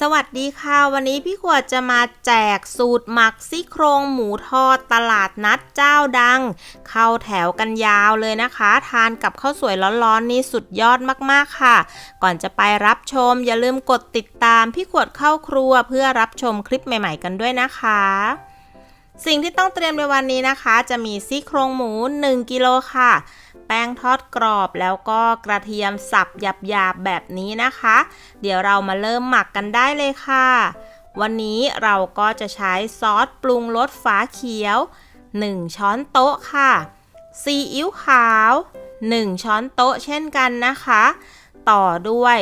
สวัสดีค่ะ วันนี้พี่ขวดจะมาแจกสูตรหมักซี่โครงหมูทอดตลาดนัดเจ้าดัง เข้าแถวกันยาวเลยนะคะ ทานกับข้าวสวยร้อนๆนี่สุดยอดมากๆค่ะ ก่อนจะไปรับชมอย่าลืมกดติดตามพี่ขวดเข้าครัวเพื่อรับชมคลิปใหม่ๆกันด้วยนะคะ สิ่งที่ต้องเตรียมในวันนี้นะคะ จะมีซี่โครงหมู 1 กิโลค่ะ แป้งทอดกรอบ แล้วก็กระเทียมสับหยาบๆแบบนี้นะคะ เดี๋ยวเรามาเริ่มหมักกันได้เลยค่ะ วันนี้เราก็จะใช้ซอสปรุงรสฟ้าเขียว 1 ช้อนโต๊ะค่ะ ซีอิ๊วขาว 1 ช้อนโต๊ะเช่นกันนะคะ ต่อด้วย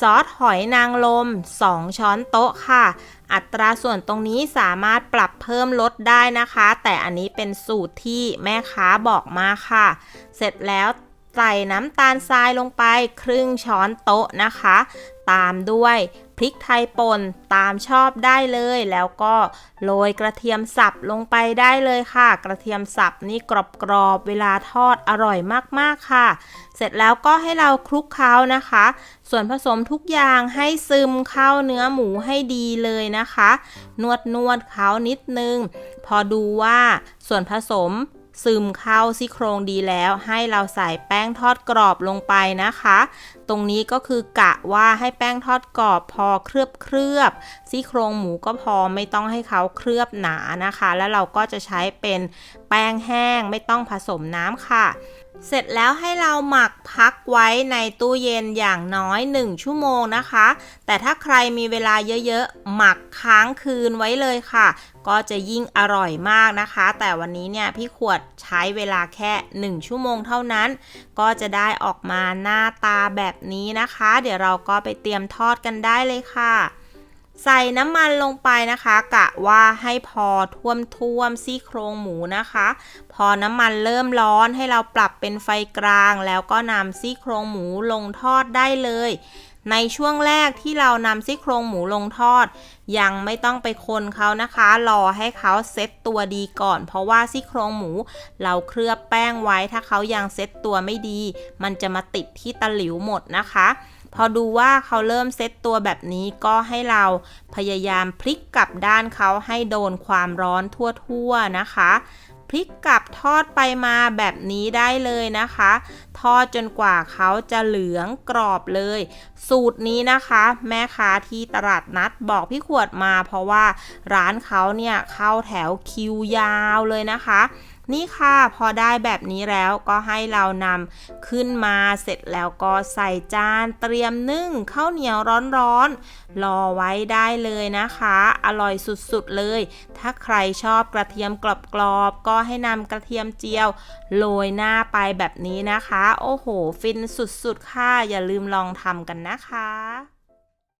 ซอสหอยนางรม2 ช้อนโต๊ะค่ะ อัตราส่วนตรงนี้สามารถปรับเพิ่มลดได้นะคะ แต่อันนี้เป็นสูตรที่แม่ค้าบอกมาค่ะ เสร็จแล้วใส่น้ำตาลทรายลงไปครึ่งช้อนโต๊ะนะคะ ตามด้วย พริกไทยป่นตามชอบได้เลย แล้วก็โรยกระเทียมสับลงไปได้เลยค่ะ กระเทียมสับนี่กรอบๆเวลาทอดอร่อยมากๆค่ะ เสร็จแล้วก็ให้เราคลุกเคล้านะคะ ส่วนผสมทุกอย่างให้ซึมเข้าเนื้อหมูให้ดีเลยนะคะ นวดนวดๆเขานิดนึง พอดูว่าส่วนผสม ซึมเข้าซี่โครงดีแล้ว ให้เราใส่แป้งทอดกรอบลงไปนะคะ ตรงนี้ก็คือกะว่าให้แป้งทอดกรอบพอเคลือบเคลือบซี่โครงหมูก็พอไม่ต้องให้เขาเคลือบหนานะคะ แล้วเราก็จะใช้เป็นแป้งแห้งไม่ต้องผสมน้ำค่ะ เสร็จแล้วให้เราหมักพักไว้ในตู้เย็นอย่างน้อย 1 ชั่วโมงนะคะ แต่ถ้าใครมีเวลาเยอะๆ หมักค้างคืนไว้เลยค่ะ ก็จะยิ่งอร่อยมากนะคะ แต่วันนี้เนี่ยพี่ขวดใช้เวลาแค่ 1 ชั่วโมงเท่านั้น ก็จะได้ออกมาหน้าตาแบบนี้นะคะ เดี๋ยวเราก็ไปเตรียมทอดกันได้เลยค่ะ ใส่น้ำมันลงไปนะคะ กะว่าให้พอท่วมท่วมๆซี่โครงหมูนะคะ พอน้ำมันเริ่มร้อนให้เราปรับเป็นไฟกลาง แล้วก็นำซี่โครงหมูลงทอดได้เลย ในช่วงแรกที่เรานำซี่โครงหมูลงทอด ยังไม่ต้องไปคนเขานะคะ รอให้เขาเซ็ตตัวดีก่อน เพราะว่าซี่โครงหมู เราเคลือบแป้งไว้ถ้าเขายังเซ็ตตัวไม่ดี มันจะมาติดที่ตะหลิวหมดนะคะ พอดูว่าเขาเริ่มเซตตัวแบบนี้ก็ให้เราพยายามพลิกกลับด้านเขาให้โดนความร้อนทั่วๆนะคะพลิกกลับทอดไปมาแบบนี้ได้เลยนะคะ ทอดจนกว่าเขาจะเหลืองกรอบเลย สูตรนี้นะคะ แม่ค้าที่ตลาดนัดบอกพี่ขวดมา เพราะว่าร้านเขาเนี่ยเข้าแถวคิวยาวเลยนะคะ นี่ค่ะ พอได้แบบนี้แล้วก็ให้เรานำขึ้นมาเสร็จแล้วก็ใส่จานเตรียมนึ่งข้าวเหนียวร้อนๆรอไว้ได้เลยนะคะ อร่อยสุดๆเลย ถ้าใครชอบกระเทียมกรอบๆก็ให้นำกระเทียมเจียวโรยหน้าไปแบบนี้นะคะ โอ้โห ฟินสุดๆค่ะ อย่าลืมลองทำกันนะคะ